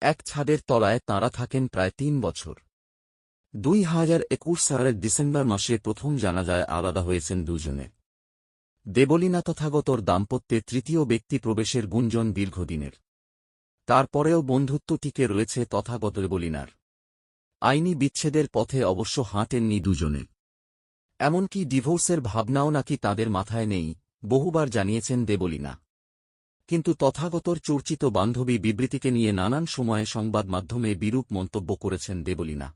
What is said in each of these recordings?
এক ছাদের তলায় তাঁরা থাকেন প্রায় তিন বছর। দুই হাজার একুশ সালের ডিসেম্বর মাসে প্রথম জানা যায় আলাদা হয়েছেন দুজনে। দেবলীনা তথাগতর দাম্পত্যে তৃতীয় ব্যক্তি প্রবেশের গুঞ্জন দীর্ঘদিনের। তারপরেও বন্ধুত্ব টিকে রয়েছে তথাগত দেবলীনার। আইনি বিচ্ছেদের পথে অবশ্য হাঁটেননি দুজনে। এমনকি ডিভোর্সের ভাবনাও নাকি তাদের মাথায় নেই, বহুবার জানিয়েছেন দেবলীনা। কিন্তু তথাগতর চর্চিত বান্ধবী বিবৃতিকে নিয়ে নানান সময়ে সংবাদ মাধ্যমে বিরূপ মন্তব্য করেছেন দেবলীনা।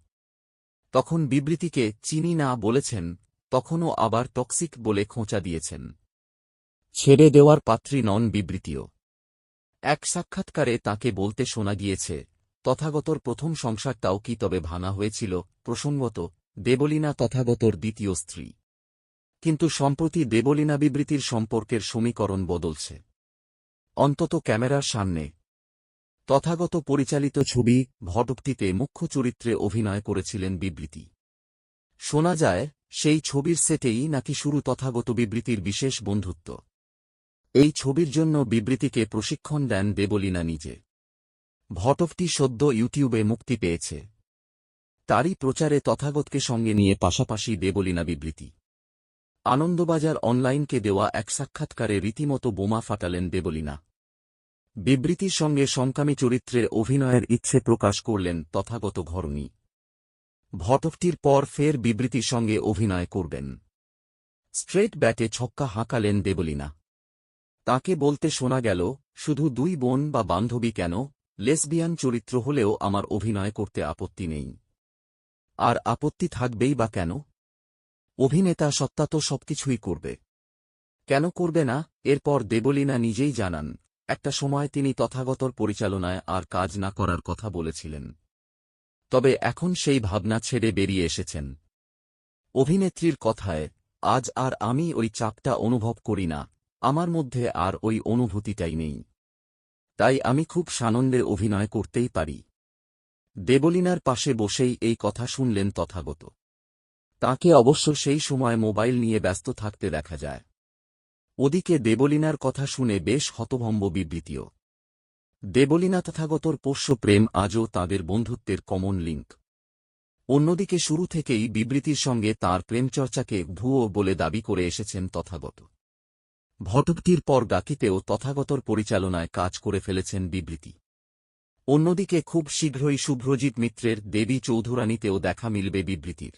তখন বিবৃতিকে চিনি না বলেছেন, তখনও আবার টক্সিক বলে খোঁচা দিয়েছেন। ছেড়ে দেওয়ার পাত্রী নন বিবৃতিও। এক সাক্ষাৎকারে তাকে বলতে শোনা গিয়েছে, তথাগতর প্রথম সংসারটাও কি তবে ভাঙা হয়েছিল? প্রসঙ্গত, দেবলীনা তথাগতর দ্বিতীয় স্ত্রী। কিন্তু সম্প্রতি দেবলীনা বিবৃতির সম্পর্কের সমীকরণ বদলছে। অন্তত ক্যামেরার সামনে। তথাগত পরিচালিত ছবি ভটকটিতে মুখ্য চরিত্রে অভিনয় করেছিলেন বিবৃতি। শোনা যায়, সেই ছবির সেটেই নাকি শুরু তথাগত বিবৃতির বিশেষ বন্ধুত্ব। এই ছবির জন্য বিবৃতিকে প্রশিক্ষণ দেন দেবলীনা নিজে। ভটকটি সদ্য ইউটিউবে মুক্তি পেয়েছে। তারই প্রচারে তথাগতকে সঙ্গে নিয়ে পাশাপাশি দেবলীনা বিবৃতি। আনন্দবাজার অনলাইনকে দেওয়া এক সাক্ষাৎকারে রীতিমতো বোমা ফাটালেন দেবলীনা। বিবৃতির সঙ্গে সংকামী চরিত্রে অভিনয়ের ইচ্ছে প্রকাশ করলেন তথাগত ঘরণী। ভটকটির পর ফের বিবৃতির সঙ্গে অভিনয় করবেন। স্ট্রেট ব্যাটে ছক্কা হাঁকালেন দেবলীনা। তাকে বলতে শোনা গেল, শুধু দুই বোন বা বান্ধবী কেন? লেসবিয়ান চরিত্র হলেও আমার অভিনয় করতে আপত্তি নেই। আর আপত্তি থাকবেই বা কেন? অভিনেতা সত্তা তো সবকিছুই করবে। কেন করবে না? এরপর দেবলীনা নিজেই জানান, একটা সময় তিনি তথাগতর পরিচালনায় আর কাজ না করার কথা বলেছিলেন। তবে এখন সেই ভাবনা ছেড়ে বেরিয়ে এসেছেন। অভিনেত্রীর কথায়, আজ আর আমি ওই চাপটা অনুভব করি না, আমার মধ্যে আর ওই অনুভূতিটাই নেই। তাই আমি খুব সানন্দে অভিনয় করতেই পারি। দেবলীনার পাশে বসেই এই কথা শুনলেন তথাগত। তাকে অবশ্য সেই সময় মোবাইল নিয়ে ব্যস্ত থাকতে দেখা যায়। ওদিকে দেবলীনার কথা শুনে বেশ হতভম্ব বিবৃতিও। দেবলীনা তথাগতর পোষ্য প্রেম আজও তাদের বন্ধুত্বের কমন লিঙ্ক। অন্যদিকে শুরু থেকেই বিবৃতির সঙ্গে তাঁর প্রেমচর্চাকে ভুয়ো বলে দাবি করে এসেছেন তথাগত। ভটকটির পর গাকিতেও তথাগতর পরিচালনায় কাজ করে ফেলেছেন বিবৃতি। অন্যদিকে খুব শীঘ্রই শুভ্রজিৎ মিত্রের দেবী চৌধুরানীতেও দেখা মিলবে বিবৃতির।